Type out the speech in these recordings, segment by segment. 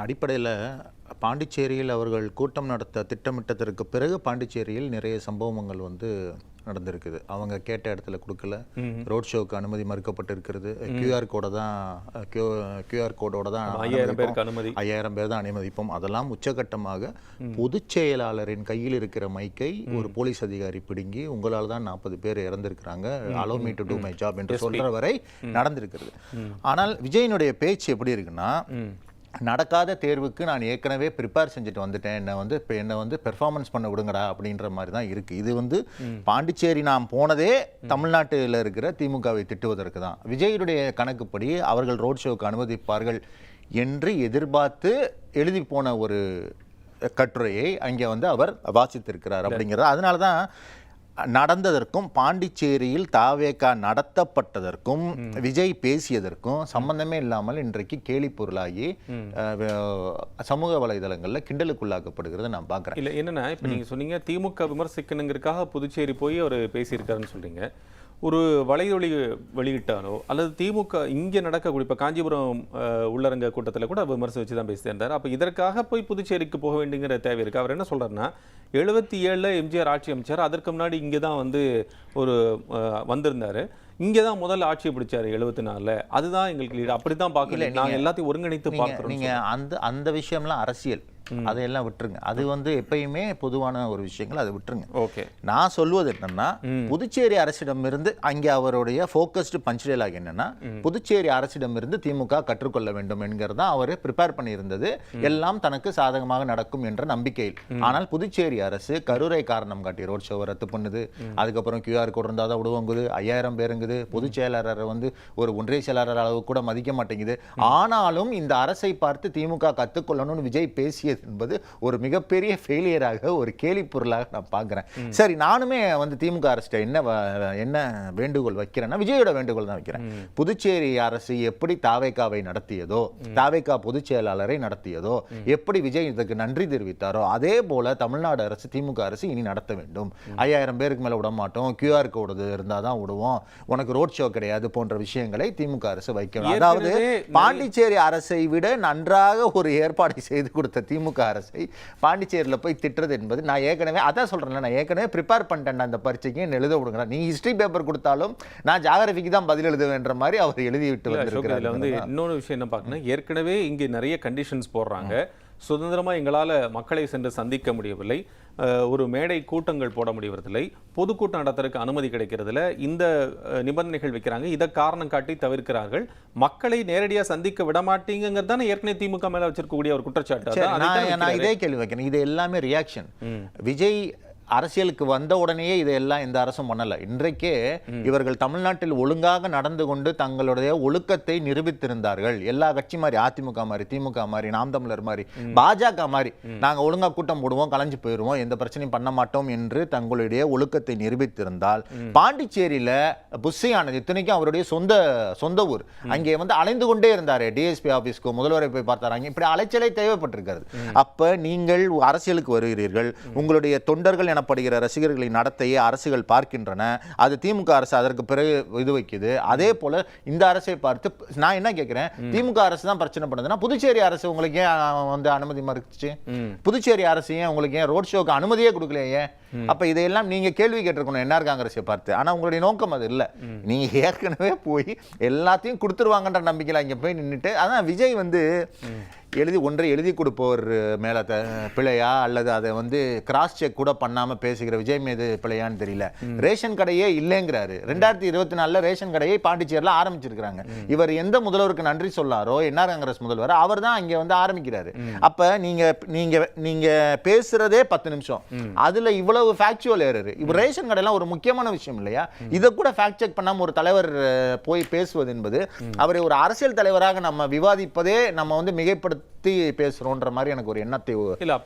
அடிப்படையில் பாண்டிச்சேரியில் அவர்கள் கூட்டம் நடத்த திட்டமிட்டதற்கு பிறகு பாண்டிச்சேரியில் நிறைய சம்பவங்கள் வந்து நடந்திருக்குது. அவங்க கேட்ட இடத்துல கொடுக்கல. ரோட் ஷோக்கு அனுமதி மறுக்கப்பட்டிருக்கிறது. கியூஆர் கோடை தான் கியூ கியூஆர் கோடோட தான் ஐயாயிரம் பேருக்கு. அனுமதி. ஐயாயிரம் பேர் தான் அனுமதிப்போம். அதெல்லாம் உச்சகட்டமாக பொதுச் செயலாளரின் கையில் இருக்கிற மைக்கை ஒரு போலீஸ் அதிகாரி பிடுங்கி உங்களால் தான் நாற்பது பேர் இறந்திருக்கிறாங்க. Allow me to do my. Job என்று சொல்ற வரை நடந்திருக்கிறது. ஆனால் விஜயனுடைய பேச்சு எப்படி இருக்குன்னா நடக்காத தேர்வுக்கு நான் ஏற்கனவே ப்ரிப்பேர் செஞ்சுட்டு வந்துட்டேன். என்னை வந்து இப்போ என்னை வந்து பெர்ஃபார்மன்ஸ் பண்ண விடுங்கடா அப்படின்ற மாதிரி தான் இருக்குது இது வந்து பாண்டிச்சேரி நாம் போனதே தமிழ்நாட்டில் இருக்கிற திமுகவை திட்டுவதற்கு தான். விஜயுடைய கணக்குப்படி அவர்கள் ரோட் ஷோக்கு அனுமதிப்பார்கள் என்று எதிர்பார்த்து எழுதி போன ஒரு கட்டுரையை அங்கே வந்து அவர் வாசித்திருக்கிறார் அப்படிங்கிறது. அதனால தான் நடந்ததற்கும் பாண்டிச்சேரியில் தாவேகா நடத்தப்பட்டதற்கும் விஜய் பேசியதற்கும் சம்பந்தமே இல்லாமல் இன்றைக்கு கேலி பொருளாகி சமூக வலைதளங்கள்ல கிண்டலுக்குள்ளாக்கப்படுகிறத நான் பார்க்குறேன். இல்ல என்னன்னா இப்ப நீங்க சொன்னீங்க திமுக விமர்சிக்கணுங்கிறதுக்காக புதுச்சேரி போய் அவர் பேசியிருக்காருன்னு சொல்றீங்க. ஒரு வலையொலி வெளியிட்டாரோ அல்லது திமுக இங்க நடக்கக்கூடிய இப்ப காஞ்சிபுரம் உள்ளரங்க கூட்டத்துல கூட விமர்சனம் வச்சு தான் பேசியிருந்தார். அப்ப இதற்காக போய் புதுச்சேரிக்கு போக வேண்டுங்கிற தேவை இருக்கு. அவர் என்ன சொல்றாருன்னா எழுபத்தி ஏழுல எம்ஜிஆர் ஆட்சி அமைச்சார். அதற்கு முன்னாடி இங்க தான் வந்து ஒரு வந்திருந்தாரு. இங்க தான் முதல்ல ஆட்சி பிடிச்சாரு எழுபத்தி நாலுல. அதுதான் எங்களுக்கு lead. அப்படித்தான் பார்க்கல நாங்க எல்லாத்தையும் ஒருங்கிணைத்து பார்க்கிறோம் நீங்க அந்த அந்த விஷயம்லாம் அரசியல். அதையெல்லாம் விட்டுருங்க. அது வந்து எப்பயுமே பொதுவான ஒரு விஷயங்கள். அதை விட்டுருங்க. ஓகே. நான் சொல்வது என்னன்னா புதுச்சேரி அரசிடமிருந்து அங்கே அவருடைய ஃபோக்கஸ்டு பஞ்ச் டயலாக் என்னன்னா புதுச்சேரி அரசிடமிருந்து திமுக கற்றுக்கொள்ள வேண்டும் என்கிறது அவர் ப்ரிப்பேர் பண்ணியிருந்தது. எல்லாம் தனக்கு சாதகமாக நடக்கும் என்ற நம்பிக்கையில். ஆனால் புதுச்சேரி அரசு கரூரை காரணம் காட்டி ரோட் ஷோவை ரத்து பண்ணுது. அதுக்கப்புறம் கியூஆர் கோட் இருந்தால் தான் விடுவாங்குது. ஐயாயிரம் பேருங்குது பொதுச் செயலாளரை வந்து ஒரு ஒன்றிய செயலாளர் அளவு கூட மதிக்க மாட்டேங்குது. ஆனாலும் இந்த அரசை பார்த்து திமுக கற்றுக்கொள்ளணும்னு விஜய் பேசியது என்பது ஒரு மிகப்பெரிய ஃபெயிலியராக ஒரு கேலி பொருளாக நான் பார்க்குறேன். சரி நானுமே வந்து திமுக அரசிட்ட என்ன என்ன வேண்டுகோள் வைக்கிறேன்னா விஜயோட வேண்டுகோள் தான் வைக்கிறேன். புதுச்சேரி அரசு எப்படி தாவேக்காவை நடத்தியதோ தாவேக்கா பொதுச் செயலாளரை நடத்தியதோ எப்படி விஜய் இதுக்கு நன்றி தெரிவித்தாரோ அதே போல தமிழ்நாடு அரசு திமுக அரசு இனி நடத்த வேண்டும். ஐயாயிரம் பேருக்கு மேல விட மாட்டோம் கியூஆர் கோடு இருந்தால் தான் விடுவோம். உனக்கு ரோட் ஷோ கிடையாது போன்ற விஷயங்களை திமுக அரசு வைக்கணும். அதாவது பாண்டிச்சேரி அரசை விட நன்றாக ஒரு ஏற்பாடு செய்து கொடுத்த திமுக அரசை பாண்டிச்சேரியில் போய் திட்டுறது என்பது நான் ஏற்கனவே அதான் சொல்றேன்ல நான் ஏற்கனவே ப்ரிப்பேர் பண்ணிட்டேன் அந்த பரீட்சைக்கு எழுத விடுங்க நீ ஹிஸ்டரி பேப்பர் கொடுத்தாலும் நான் ஜாகிரபிக்கு தான் பதில் எழுதுவேன்ற மாதிரி அவர் எழுதி விட்டு இதுல வந்து வந்திருக்கிறார் இன்னொரு விஷயம் என்ன பார்க்கணும் ஏற்கனவே இங்கே நிறைய கண்டிஷன்ஸ் போடுறாங்க. சுதந்திரமா எங்களால மக்களை சென்று சந்திக்க முடியவில்லை. ஒரு மேடை கூட்டங்கள் போட முடியறதில்லை பொதுக்கூட்டம் நடத்துறதுக்கு அனுமதி கிடைக்கிறதுல இந்த நிபந்தனைகள் வைக்கிறாங்க. இதை காரணம் காட்டி தவிர்க்கிறார்கள். மக்களை நேரடியா சந்திக்க விட மாட்டீங்கிறது தானே ஏற்கனவே திமுக மேல வச்சிருக்கக்கூடிய ஒரு குற்றச்சாட்டு. நான். இதே கேள்வி வைக்கிறேன். இது எல்லாமே ரியாக்ஷன் விஜய் அரசியலுக்கு வந்த உடனேயே இதெல்லாம் எந்த அரசும் பண்ணல. இன்றைக்கே இவர்கள் தமிழ்நாட்டில் ஒழுங்காக நடந்து கொண்டு தங்களுடைய ஒழுக்கத்தை நிரூபித்திருந்தார்கள். எல்லா கட்சி மாதிரி அதிமுக மாதிரி திமுக மாதிரி நாம் தமிழர் மாதிரி பாஜக மாதிரி. நாங்க ஒழுங்கா கூட்டம் போடுவோம் கலைஞ்சு போயிடுவோம் எந்த பிரச்சனையும் பண்ண மாட்டோம் என்று தங்களுடைய ஒழுக்கத்தை நிரூபித்திருந்தால் பாண்டிச்சேரியில புஷியானது இத்தனைக்கும் அவருடைய சொந்த சொந்த ஊர். அங்கே வந்து அலைந்து கொண்டே இருந்தாரு டிஎஸ்பி ஆபீஸ்க்கு முதல்வரை போய் பார்த்தாராங்க இப்படி அலைச்சலை தேவைப்பட்டிருக்கிறது. அப்ப நீங்கள் அரசியலுக்கு வருகிறீர்கள். உங்களுடைய தொண்டர்கள் எனப்படுகிற ரசிகர்களின் நடத்தையை அரசுகள் பார்க்கின்றன. அது திமுக அரசு அதற்கு பிறகு இது வைக்குது. அதே போல இந்த அரசை பார்த்து நான் என்ன கேட்கிறேன்? திமுக அரசு தான் பிரச்சனை பண்ணுதுன்னா புதுச்சேரி அரசு உங்களுக்கு ஏன் வந்து அனுமதி மறுத்துச்சு? புதுச்சேரி அரசு ஏன் உங்களுக்கு ஏன் ரோட் ஷோக்கு அனுமதியே கொடுக்கலையே? அப்ப இதையெல்லாம் நீங்க கேள்வி கேட்டிருக்கணும் என்ஆர் காங்கிரஸை பார்த்து. ஆனா உங்களுடைய நோக்கம் அது இல்ல. நீங்க ஏற்கனவே போய் எல்லாத்தையும் கொடுத்துருவாங்கன்ற நம்பிக்கையில இங்க போய் நின்னுட்டு அதான் விஜய் வந்து எழுதி ஒன்றை எழுதி கொடுப்பவர் மேல த- பிழையா? அல்லது அதை வந்து கிராஸ் செக் கூட பண்ணாம பேசுகிற விஜய் மீது பிழையான்னு தெரியல. ரேஷன் கடையே இல்லைங்கிறாரு. ரெண்டாயிரத்தி இருபத்தி நாலுல ரேஷன் கடையை பாண்டிச்சேரியில் ஆரம்பிச்சிருக்கிறாங்க. இவர் எந்த முதல்வருக்கு நன்றி சொல்லாரோ என்ஆர் காங்கிரஸ் முதல்வர் அவர் தான் இங்க வந்து ஆரம்பிக்கிறாரு. அப்ப நீங்க நீங்க நீங்க பேசுறதே பத்து நிமிஷம். அதுல இவ்வளவு ஃபேக்சுவல் ஏரர் இப்போ ரேஷன் கடையெல்லாம் ஒரு முக்கியமான விஷயம் இல்லையா? இதை கூட ஃபேக்ட் செக் பண்ணாம ஒரு தலைவர் போய் பேசுவது என்பது அவரை ஒரு அரசியல் தலைவராக நம்ம விவாதிப்பதே நம்ம வந்து மிகைப்படுத்தி பேசுறோன்ற மாதிரி எனக்கு ஒரு எண்ணத்தை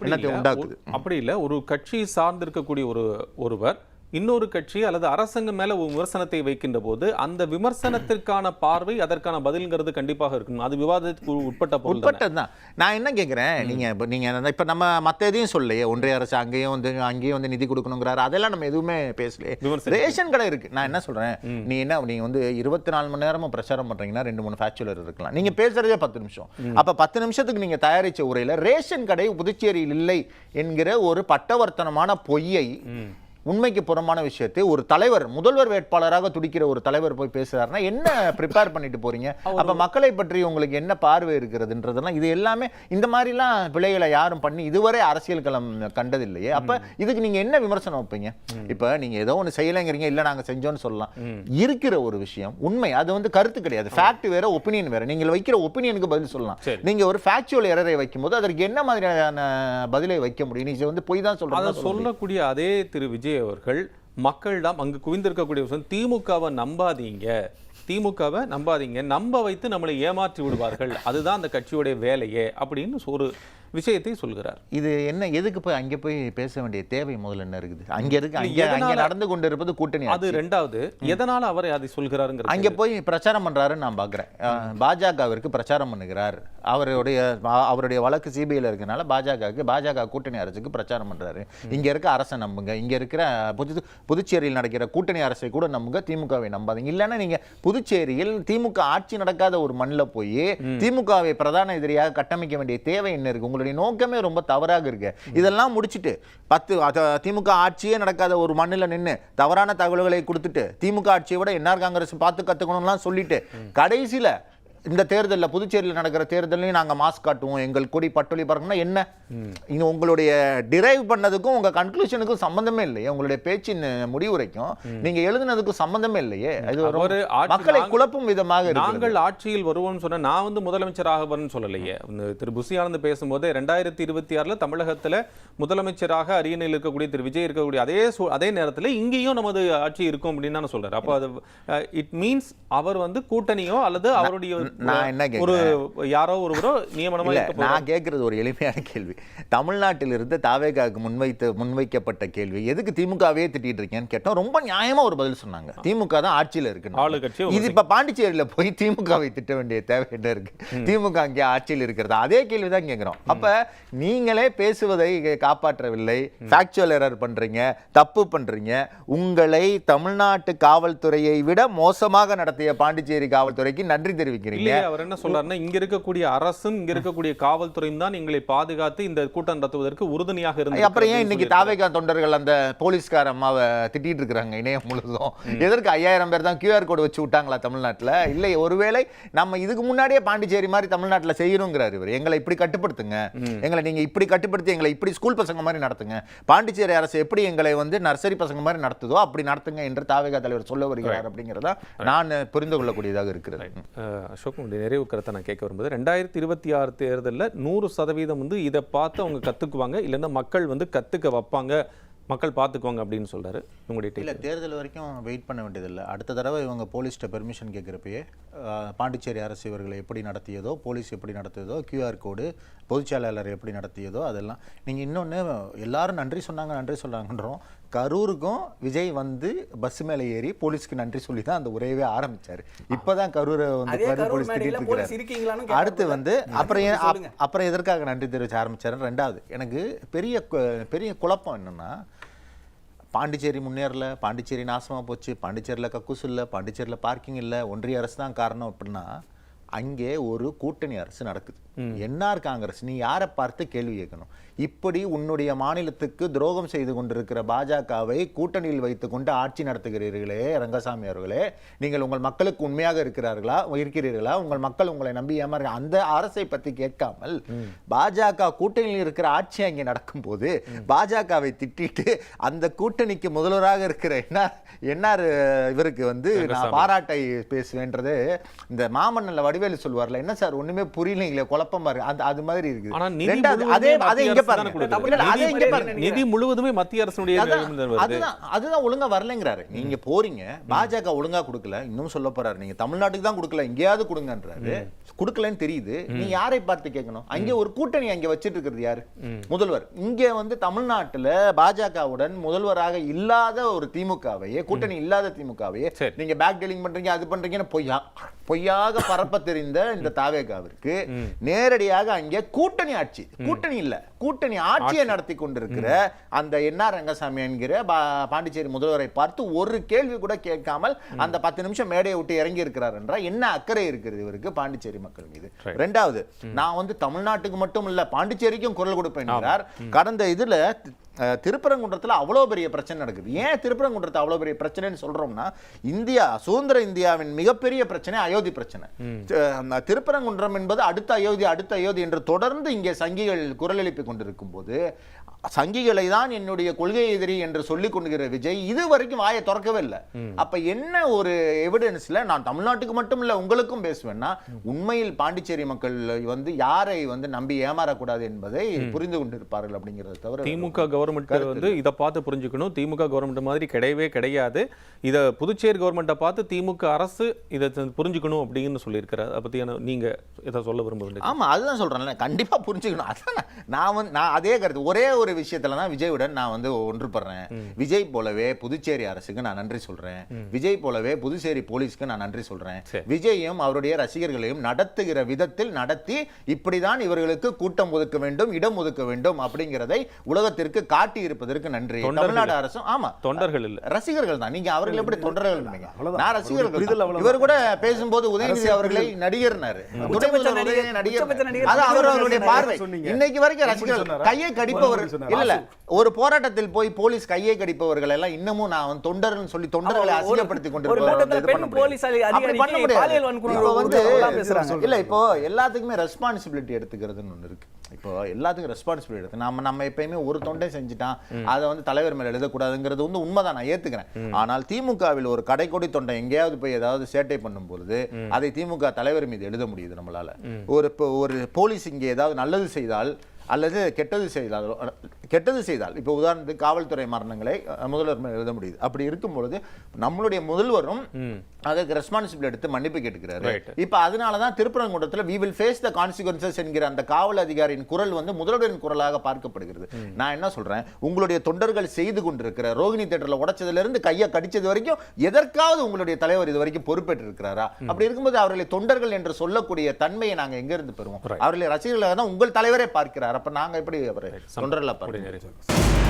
எண்ணத்தை உண்டாக்குது. அப்படி இல்ல. ஒரு கட்சி சார்ந்திருக்கக்கூடிய ஒரு ஒருவர் இன்னொரு கட்சி அல்லது அரசாங்கம் மேல ஒரு விமர்சனத்தை வைக்கின்ற போது அந்த விமர்சனத்திற்கான பார்வை அதற்கான பதில்ங்கிறது கண்டிப்பாக இருக்கும் அது விவாதத்துக்கு உட்பட்ட. உட்பட்டது தான். நான் என்ன கேட்குறேன் நீங்க இப்போ நீங்க இப்போ நம்ம மற்ற எதையும் சொல்லலையே. ஒன்றிய அரசு அங்கேயும் வந்து அங்கேயும் வந்து நிதி கொடுக்கணுங்கிறாரு. அதெல்லாம் நம்ம எதுவுமே பேசலையே. ரேஷன் கடை இருக்கு. நான் என்ன சொல்றேன்? நீ என்ன நீங்க வந்து இருபத்தி நாலு மணி நேரமும் பிரச்சாரம் பண்றீங்கன்னா ரெண்டு மூணு ஃபேக்சுவலர் இருக்கலாம். நீங்க பேசுறதே பத்து நிமிஷம். அப்ப பத்து நிமிஷத்துக்கு நீங்க தயாரிச்ச உரையில ரேஷன் கடை புதுச்சேரியில் இல்லை என்கிற ஒரு பட்டவர்த்தனமான பொய்யை உண்மைக்கு புறமான விஷயத்தை ஒரு தலைவர் முதல்வர் வேட்பாளராக துடிக்கிற ஒரு தலைவர் போய் பேசுறாருன்னா என்ன ப்ரிப்பேர் பண்ணிட்டு போறீங்க? அப்ப மக்களை பற்றி உங்களுக்கு என்ன பார்வை இருக்கிறதுன்றதெல்லாம் இது எல்லாமே இந்த மாதிரிலாம் பிழைகளை யாரும் பண்ணி இதுவரை அரசியல் களம் கண்டதில்லையே. அப்ப இதுக்கு நீங்க என்ன விமர்சனம் வைப்பீங்க? இப்ப நீங்க ஏதோ ஒன்று செய்யலைங்கிறீங்க இல்ல நாங்க செஞ்சோம்னு சொல்லலாம். இருக்கிற ஒரு விஷயம் உண்மை அது வந்து கருத்து கிடையாது. ஃபேக்ட் வேற ஒப்பீனியன் வேற. நீங்கள் வைக்கிற ஒப்பீனியனுக்கு பதில் சொல்லலாம். நீங்க ஒரு ஃபேக்சுவல் எரரை வைக்கும்போது அதற்கு என்ன மாதிரியான பதிலை வைக்க முடியும்? நீங்க வந்து பொய் தான் அதை சொல்றீங்க சொல்லக்கூடிய அதே திரு விஜய் அவர்கள் மக்களிடம் அங்கு குவிந்திருக்கக்கூடிய விஷயம் திமுகவை நம்பாதீங்க. திமுகவை நம்பாதீங்க. நம்ப வைத்து நம்மளை ஏமாற்றி விடுவார்கள். அதுதான் அந்த கட்சியுடைய வேலையே அப்படின்னு ஒரு விஷயத்தை சொல்கிறார். இது என்ன எதுக்கு போய் அங்க போய் பேச வேண்டிய தேவை முதல்ல என்ன இருக்குது? அங்க இருக்கு அங்க அங்க நடந்து கொண்டு இருப்பது கூட்டணி அது. ரெண்டாவது எதனால அவர் அதை சொல்கிறாருங்கிற அங்க போய் பிரச்சாரம் பண்றாருன்னு நான் பாக்குறேன் அஹ், பாஜகவிற்கு பிரச்சாரம் பண்ணுகிறார். அவருடைய அவருடைய வழக்கு சிபிஐல இருக்கனால பாஜகவுக்கு பாஜக கூட்டணி அரசுக்கு பிரச்சாரம் பண்றாரு. இங்க இருக்க அரசை நம்புங்க. இங்க இருக்கிற புது புதுச்சேரியில் நடக்கிற கூட்டணி அரசை கூட நம்புங்க. திமுகவை நம்பாதீங்க. இல்லைன்னா நீங்க புதுச்சேரியில் திமுக ஆட்சி நடக்காத ஒரு மண்ணில் போய் திமுகவை பிரதான எதிரியாக கட்டமைக்க வேண்டிய தேவை என்ன இருக்கு? உங்களுடைய நோக்கமே ரொம்ப தவறாக இருக்கு. இதெல்லாம் முடிச்சுட்டு பத்து திமுக ஆட்சியே நடக்காத ஒரு மண்ணில் நின்று தவறான தகவல்களை கொடுத்துட்டு திமுக ஆட்சியை விட என்ஆர் காங்கிரஸ் பார்த்து கற்றுக்கணும்லாம் சொல்லிட்டு கடைசியில் இந்த தேர்தலில் புதுச்சேரியில் நடக்கிற தேர்தலையும் நாங்க மாஸ்க் காட்டுவோம். எங்கள் கொடி பட்டொலி பறக்கணும்னா என்ன? இங்க உங்களுடைய டிரைவ் பண்ணதுக்கும் உங்க கன்க்ளூஷனுக்கும் சம்பந்தமே இல்லையே. உங்களுடைய பேச்சின் முடிவுரைக்கும் நீங்க எழுதுனதுக்கும் சம்பந்தமே இல்லையே. அது ஒரு மக்களை குழப்பும் விதமாக நாங்கள் ஆட்சியில் வருவோம்னு சொன்ன நான் வந்து முதலமைச்சராக வரேன்னு சொல்லலையே. திரு புசி ஆனந்த் பேசும்போது ரெண்டாயிரத்தி இருபத்தி ஆறுல தமிழகத்துல முதலமைச்சராக அரியணையில் இருக்கக்கூடிய திரு விஜய் இருக்கக்கூடிய அதே அதே நேரத்துல இங்கேயும் நமது ஆட்சி இருக்கும் அப்படின்னு தானே சொல்றாரு. அப்போ அது இட் மீன்ஸ் அவர் வந்து கூட்டணியோ அல்லது அவருடைய நான் என்ன ஒரு யாரோ ஒருவரோ நியமனமா இல்ல. நான் கேட்கறது ஒரு எளிமையான கேள்வி. தமிழ்நாட்டில் இருந்து தாவேகாவுக்கு முன்வைத்து முன்வைக்கப்பட்ட கேள்வி எதுக்கு திமுகவே திட்டிட்டு இருக்கேன்னு கேட்டோம். ரொம்ப நியாயமா ஒரு பதில் சொன்னாங்க. திமுக தான் ஆட்சியில இருக்கு. ஆளு கட்சியை இது இப்ப பாண்டிச்சேரியில போய் திமுகவை திட்ட வேண்டிய தேவை என்ன இருக்கு? திமுக அங்கே ஆட்சியில் இருக்கிறது? அதே கேள்வி தான் கேட்கிறோம். அப்ப நீங்களே பேசுவதை காப்பாற்றவில்லை. ஃபேக்சுவல் எரர் பண்றீங்க தப்பு பண்றீங்க. உங்களை தமிழ்நாட்டு காவல்துறையை விட மோசமாக நடத்திய பாண்டிச்சேரி காவல்துறைக்கு நன்றி தெரிவிக்கிறீங்க. இல்லையே அவர் என்ன சொல்றாருன்னா இங்க இருக்கக்கூடிய அரசும் இங்க இருக்கக்கூடிய காவல்துறையும் தான் எங்களை பாதுகாத்து இந்த கூட்டம் நடத்துவதற்கு உறுதுணையாக இருந்து அப்புறம் ஏன் இன்னைக்கு தாவேகா தொண்டர்கள் அந்த போலீஸ்கார அம்மாவை திட்டிட்டு இருக்காங்க இணையம் முழுதும் எதற்கு ஐயாயிரம் பேர் தான் கியூஆர் கோடு வச்சு விட்டாங்களா தமிழ்நாட்டுல? இல்லை ஒருவேளை நம்ம இதுக்கு முன்னாடியே பாண்டிச்சேரி மாதிரி தமிழ்நாட்டுல செய்யணுங்கிறாரு இவர். எங்களை இப்படி கட்டுப்படுத்துங்க. எங்களை நீங்க இப்படி கட்டுப்படுத்தி எங்களை இப்படி ஸ்கூல் பசங்க மாதிரி நடத்துங்க. பாண்டிச்சேரி அரசு எப்படி எங்களை வந்து நர்சரி பசங்க மாதிரி நடத்துதோ அப்படி நடத்துங்க என்று தாவேகா தலைவர் சொல்ல வருகிறார் அப்படிங்கிறதா நான் புரிந்து கொள்ளக்கூடியதாக இருக்கிறது. அஹ் அசோக் உங்களுடைய நிறைவு கருத்தை நான் கேட்க வரும்போது. ரெண்டாயிரத்தி இருபத்தி ஆறு தேர்தலில் நூறு சதவீதம் வந்து இதை பார்த்து அவங்க கத்துக்குவாங்க. இல்லைன்னா மக்கள் வந்து கத்துக்க வைப்பாங்க. மக்கள் பார்த்துக்குவாங்க அப்படின்னு சொல்றாரு உங்களுடைய. இல்ல தேர்தல் வரைக்கும் வெயிட் பண்ண வேண்டியதில்லை. அடுத்த தடவை இவங்க போலீஸ்ட்ட பெர்மிஷன் கேட்குறப்பயே பாண்டிச்சேரி அரசு இவர்களை எப்படி நடத்தியதோ போலீஸ் எப்படி நடத்தியதோ கியூஆர் கோடு பொதுச்செயலாளர் எப்படி நடத்தியதோ அதெல்லாம். நீங்க இன்னொன்னு எல்லாரும் நன்றி சொன்னாங்க நன்றி சொன்னாங்கன்றோம். கரூருக்கும் விஜய் வந்து பஸ் மேலே ஏறி போலீஸ்க்கு நன்றி சொல்லி தான் அந்த உரையவே ஆரம்பிச்சாரு இப்போதான் கரூரை வந்து கரூர் போலீஸ் திட்டிட்டு அடுத்து வந்து அப்புறம். அப்புறம் எதற்காக நன்றி தெரிவிச்ச ஆரம்பிச்சாரு ரெண்டாவது எனக்கு பெரிய பெரிய குழப்பம் என்னன்னா பாண்டிச்சேரி முன்னேறல பாண்டிச்சேரி நாசமா போச்சு பாண்டிச்சேரியில் கக்கூஸ் இல்லை பாண்டிச்சேரியில் பார்க்கிங் இல்லை ஒன்றிய அரசு தான் காரணம் அப்படின்னா அங்கே ஒரு கூட்டணி அரசு நடக்குது. என்ஆர் காங்கிரஸ் நீ யாரை பார்த்து கேள்வி கேட்கணும்? இப்படி உன்னுடைய மாநிலத்துக்கு துரோகம் செய்து கொண்டிருக்கிற பாஜகவை கூட்டணியில் வைத்துக்கொண்டு ஆட்சி நடத்துகிறீர்களே ரங்கசாமி அவர்களே. நீங்கள் உங்கள் மக்களுக்கு உண்மையாக இருக்கிறார்களா இருக்கிறீர்களா? உங்கள் மக்கள் உங்களை நம்பி ஏமாறு அந்த அரசை பத்தி கேட்காமல் பாஜக கூட்டணியில் இருக்கிற ஆட்சி அங்கே நடக்கும்போது பாஜகவை திட்டிட்டு அந்த கூட்டணிக்கு முதல்வராக இருக்கிற என்ஆர் என்ஆர் இவருக்கு வந்து நான் பாராட்டை பேசுவேன்றது இந்த மாமன்னல்ல வடி வடிவேலு சொல்லுவார்ல என்ன சார் ஒண்ணுமே புரியலைங்களே குழப்பமா இருக்கு. அந்த அது மாதிரி இருக்குது. ஆனா நிதி முழுவதுமே அதே அதே மத்திய இங்க அரசு தானே பாருங்க. கொடுக்குது. இல்ல, இல்ல, அதே இங்க நிதி- பாருங்க. நிதி முழுவதுமே மத்திய அரசுடைய அதுதான் அதுதான் ஒழுங்கா வரலைங்கிறாரு. நீங்க போறீங்க பாஜக ஒழுங்கா கொடுக்கல இன்னும் சொல்ல போறாரு. நீங்க தமிழ்நாட்டுக்கு தான் கொடுக்கல எங்கேயாவது கொடுங்கன்றாரு. கொடுக்கலன்னு தெரியுது. நீ யாரை பார்த்து கேட்கணும்? அங்க ஒரு கூட்டணி அங்க வச்சிட்டு இருக்கிறது யாரு? முதல்வர். இங்க வந்து தமிழ்நாட்டுல பாஜகவுடன் முதல்வராக இல்லாத ஒரு திமுகவையே கூட்டணி இல்லாத திமுகவையே. நீங்க பேக் டீலிங் பண்றீங்க அது பண்றீங்கன்னு பொய்யா பொய்யாக பரப்ப தெரிந்த இந்த தாவேகாவிற்கு நேரடியாக அங்கே கூட்டணி ஆட்சி கூட்டணி இல்ல. கூட்டணி ஆட்சியை நடத்தி கொண்டிருக்கிற அந்த என்ஆர் ரங்கசாமி என்கிற பாண்டிச்சேரி முதல்வரை பார்த்து ஒரு கேள்வி கூட கேட்காமல் அந்த பத்து நிமிஷம் மேடையை விட்டு இறங்கி இருக்கிறார் என்றால் என்ன அக்கறை இருக்கிறது இவருக்கு பாண்டிச்சேரி மக்கள் மீது. ரெண்டாவது நான் வந்து தமிழ்நாட்டுக்கு மட்டும் இல்ல பாண்டிச்சேரிக்கும் குரல் கொடுப்பேன் என்கிறார் கடந்த இதுல திருப்பரங்குன்றத்துல அவ்வளவு பெரிய பிரச்சனை நடக்குது. ஏன் திருப்பரங்குன்றத்தை அவ்வளவு பெரிய பிரச்சனைன்னு சொல்றோம்னா இந்தியா சுதந்திர இந்தியாவின் மிகப்பெரிய பிரச்சனை அயோத்தி பிரச்சனை. திருப்பரங்குன்றம் என்பது அடுத்த அயோத்தி அடுத்த அயோத்தி என்று தொடர்ந்து இங்கே சங்கிகள் குரல் எழுப்பிக் கொண்டிருக்கும் போது சங்கிகளை தான் என்னுடைய கொள்கை எதிரி என்று சொல்லிக் கொண்டுகிற விஜய் இது வரைக்கும் வாயை திறக்கவே இல்லை. அப்ப என்ன ஒரு எவிடன்ஸ்ல நான் தமிழ்நாட்டுக்கு மட்டும் இல்ல உங்களுக்கும் பேசுவேன்னா உண்மையில் பாண்டிச்சேரி மக்கள் வந்து யாரை வந்து நம்பி ஏமாறக்கூடாது என்பதை புரிந்து கொண்டிருப்பார்கள் அப்படிங்கறத தவிர திமுக கவர்மெண்ட் வந்து இதை பார்த்து புரிஞ்சுக்கணும். திமுக கவர்மெண்ட் மாதிரி கிடையவே கிடையாது. இதை புதுச்சேரி கவர்மெண்ட்டை பார்த்து திமுக அரசு இதை புரிஞ்சுக்கணும் அப்படின்னு சொல்லியிருக்கிறார். அதை பத்தியான நீங்க இதை சொல்ல விரும்புகிறீங்க? ஆமா அதுதான் சொல்றேன்ல. கண்டிப்பா புரிஞ்சுக்கணும். அதான் நான் வந்து நான் அதே கருத்து. ஒரே ஒரு விஷயத்துல தான் விஜயுடன் நான் வந்து ஒன்றுபடுறேன். விஜய் போலவே புதுச்சேரி அரசுக்கு நான் நன்றி சொல்றேன். விஜய் போலவே புதுச்சேரி போலீஸ்க்கு நான் நன்றி சொல்றேன். விஜயும் அவருடைய ரசிகர்களையும் நடத்துகிற விதத்தில் நடத்தி இப்படிதான் இவர்களுக்கு கூட்டம் ஒதுக்க வேண்டும் இடம் ஒதுக்க வேண்டும் அப்படிங்கிறதை உலகத்திற்கு காட்டி இருப்பதற்கு நன்றி. தமிழ்நாடு அரசும் ஆமா. தொண்டர்கள் இல்ல. ரசிகர்கள் தான். நீங்க அவர்கள் எப்படி தொண்டர்கள். நான் ரசிகர்கள். இவர் கூட பேசும்போது உதயநிதி அவர்களை நடிகர்னாரு. நடிகர், நடிகர். அது அவர் அவருடைய பார்வை. இன்னைக்கு வரைக்கும் ரசிகர்கள்? கையை கடிப்பவர்? இல்ல ஒரு போராட்டத்தில் போய் போலீஸ் கையை கடிப்பவர்கள் எல்லாம் இன்னமும் நான் வந்து தொண்டர்னு சொல்லி தொண்டர்களை அசிங்கப்படுத்தி பேசுறாங்க. இல்ல இப்போ எல்லாத்துக்குமே ரெஸ்பான்சிபிலிட்டி எடுத்துக்கிறதுன்னு ஒண்ணு இருக்கு. இப்போ எல்லாத்துக்கும் ரெஸ்பான்சிபிலிட்டி எடுத்து நம்ம நம்ம எப்பயுமே ஒரு தொண்டை செஞ்சுட்டான் அதை வந்து தலைவர் மேல எழுதக்கூடாதுங்கிறது வந்து உண்மைதான் நான் ஏத்துக்கிறேன். ஆனால் திமுகவில் ஒரு கடைக்கோடி தொண்டை எங்கேயாவது போய் ஏதாவது சேட்டை பண்ணும் பொழுது அதை திமுக தலைவர் மீது எழுத முடியுது நம்மளால. ஒரு ஒரு போலீஸ் இங்கே ஏதாவது நல்லது செய்தால் அல்லது கெட்டது செய்தாலோ கெட்டது செய்தால் இப்போ உதாரணத்துக்கு காவல்துறை மரணங்களை முதல்வர் எழுத முடியுது. அப்படி இருக்கும் பொழுது நம்மளுடைய முதல்வரும் அதுக்கு ரெஸ்பான்சிபிள் எடுத்து மன்னிப்பு கேட்டுக்கிறாரு. இப்போ அதனால தான் திருப்பரங்குன்றத்தில் we will face the consequences என்கிற அந்த காவல் அதிகாரியின் குரல் வந்து முதல்வரின் குரலாக பார்க்கப்படுகிறது. நான் என்ன சொல்றேன்? உங்களுடைய தொண்டர்கள் செய்து கொண்டிருக்கிற ரோகிணி தேட்டர்ல உடைச்சதுல இருந்து கையை கடிச்சது வரைக்கும் எதற்காவது உங்களுடைய தலைவர் இது வரைக்கும் பொறுப்பேற்று இருக்கிறாரா அப்படி இருக்கும்போது அவர்களை தொண்டர்கள் என்று சொல்லக்கூடிய தன்மையை நாங்க எங்க இருந்து பெறுவோம் அவர்களை ரசிகர்களாக தான் உங்கள் தலைவரே பார்க்கிறார். அப்ப நாங்க எப்படி அவரை தொண்டர்களா பார்க்கிறோம் 오랜 열애적이었어요.